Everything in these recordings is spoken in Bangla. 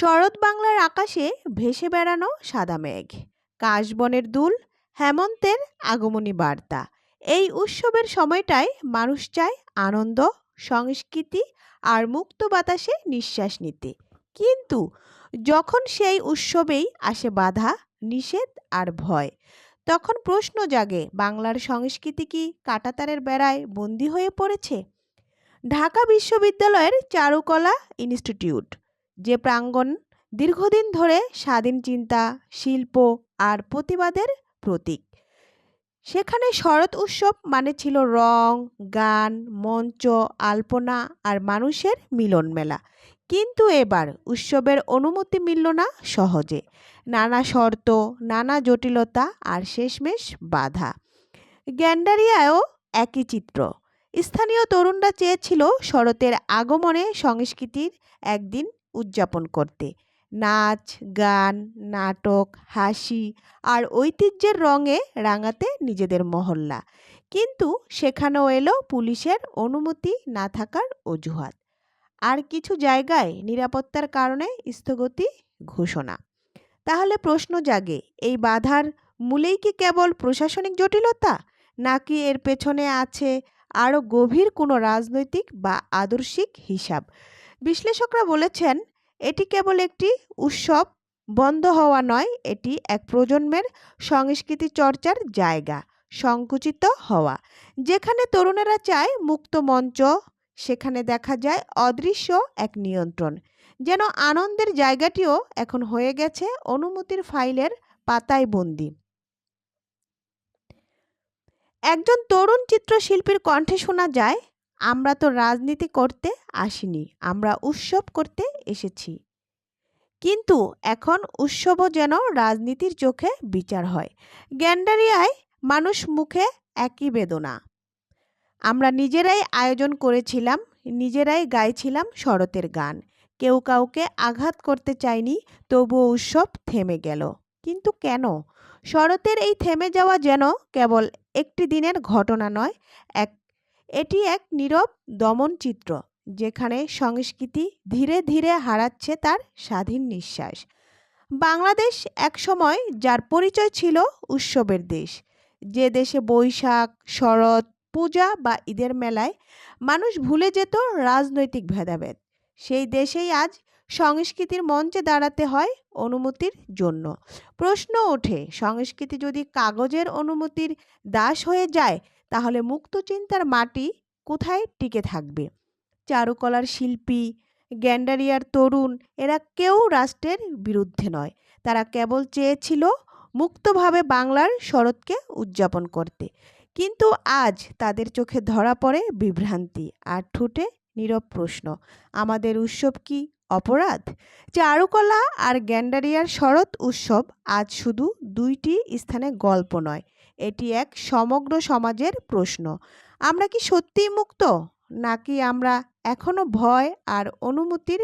শরৎ বাংলার আকাশে ভেসে বেড়ানো সাদা মেঘ, কাশবনের দুল, হেমন্তের আগমনী বার্তা। এই উৎসবের সময়টায় মানুষ চায় আনন্দ, সংস্কৃতি আর মুক্ত বাতাসে নিঃশ্বাস নিতে। কিন্তু যখন সেই উৎসবেই আসে বাধা, নিষেধ আর ভয়, তখন প্রশ্ন জাগে, বাংলার সংস্কৃতি কি কাটাতারের বেড়ায় বন্দী হয়ে পড়েছে? ঢাকা বিশ্ববিদ্যালয়ের চারুকলা ইনস্টিটিউট যে প্রাঙ্গণ দীর্ঘদিন ধরে স্বাধীন চিন্তা, শিল্প আর প্রতিবাদের প্রতীক। সেখানে শরৎ উৎসব মানে ছিল রং, গান, মঞ্চ, আলপনা আর মানুষের মিলন মেলা কিন্তু এবার উৎসবের অনুমতি মিলল না সহজে। নানা শর্ত, নানা জটিলতা আর শেষমেশ বাধা। গ্যান্ডারিয়ায়ও একই চিত্র। স্থানীয় তরুণরা চেয়েছিল শরতের আগমনে সংস্কৃতির একদিন উদযাপন করতে। নাচ, গান, নাটক, হাসি আর ঐতিহ্যের রঙে রাঙাতে নিজেদের মহল্লা। কিন্তু সেখানেও এলো পুলিশের অনুমতি না থাকার অজুহাত। আর কিছু জায়গায় নিরাপত্তার কারণে স্থগতি ঘোষণা। তাহলে প্রশ্ন জাগে, এই বাধার মূলেই কি কেবল প্রশাসনিক জটিলতা? নাকি এর পেছনে আছে আরও গভীর কোনো রাজনৈতিক বা আদর্শিক হিসাব? বিশ্লেষকরা বলেছেন, এটি কেবল একটি উৎসব, বন্ধ হওয়া নয়, এটি এক প্রজন্মের সংস্কৃতি চর্চার জায়গা, সংকুচিত হওয়া। যেখানে তরুণেরা চায় মুক্ত মঞ্চ, সেখানে দেখা যায় অদৃশ্য এক নিয়ন্ত্রণ। যেন আনন্দের জায়গাটিও এখন হয়ে গেছে অনুমতির ফাইলের পাতায় বন্দি। একজন তরুণ চিত্রশিল্পীর কণ্ঠে শোনা যায় আমরা তো রাজনীতি করতে আসিনি, আমরা উৎসব করতে এসেছি। কিন্তু এখন উৎসবও যেন রাজনীতির চোখে বিচার হয়। গ্যান্ডারিয়ায় মানুষ মুখে একই বেদনা। আমরা নিজেরাই আয়োজন করেছিলাম, নিজেরাই গাইছিলাম শরতের গান। কেউ কাউকে আঘাত করতে চায়নি, তবুও উৎসব থেমে গেল। কিন্তু কেন? শরতের এই থেমে যাওয়া যেন কেবল একটি দিনের ঘটনা নয়, এক এটি এক নীরব দমন চিত্র, যেখানে সংস্কৃতি ধীরে ধীরে হারাচ্ছে তার স্বাধীন নিঃশ্বাস। বাংলাদেশ একসময় যার পরিচয় ছিল উৎসবের দেশ। যে দেশে বৈশাখ, শরৎ, পূজা বা ঈদের মেলায় মানুষ ভুলে যেত রাজনৈতিক ভেদাভেদ। সেই দেশেই আজ সংস্কৃতির মঞ্চে দাঁড়াতে হয় অনুমতির জন্য। প্রশ্ন ওঠে, সংস্কৃতি যদি কাগজের অনুমতির দাস হয়ে যায় তাহলে মুক্ত চিন্তার মাটি কোথায় টিকে থাকবে? চারুকলার শিল্পী, গ্যান্ডারিয়ার তরুণ, এরা কেউ রাষ্ট্রের বিরুদ্ধে নয়। তারা কেবল চেয়েছিল মুক্তভাবে বাংলার শরৎকে উদযাপন করতে। কিন্তু আজ তাদের চোখে ধরা পড়ে বিভ্রান্তি আর ঠুটে নীরব প্রশ্ন, আমাদের উৎসব কি অপরাধ? চারুকলা আর গ্যান্ডারিয়ার শরৎ উৎসব আজ শুধু দুইটি স্থানে গল্প নয় এটি এক সমগ্র সমাজের প্রশ্ন। আমরা কি সত্যিই মুক্ত? নাকি আমরা এখনও ভয় আর অনুমতির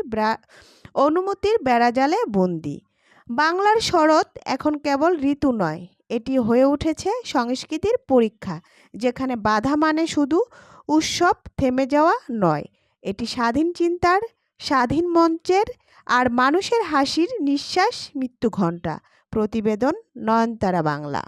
অনুমতির বেড়াজালে বন্দি? বাংলার শরৎ এখন কেবল ঋতু নয়, এটি হয়ে উঠেছে সংস্কৃতির পরীক্ষা, যেখানে বাধা মানে শুধু উৎসব থেমে যাওয়া নয়, এটি স্বাধীন চিন্তার, স্বাধীন মঞ্চের আর মানুষের হাসির নিঃশ্বাস মৃত্যু ঘণ্টা প্রতিবেদন নয়নতারা বাংলা।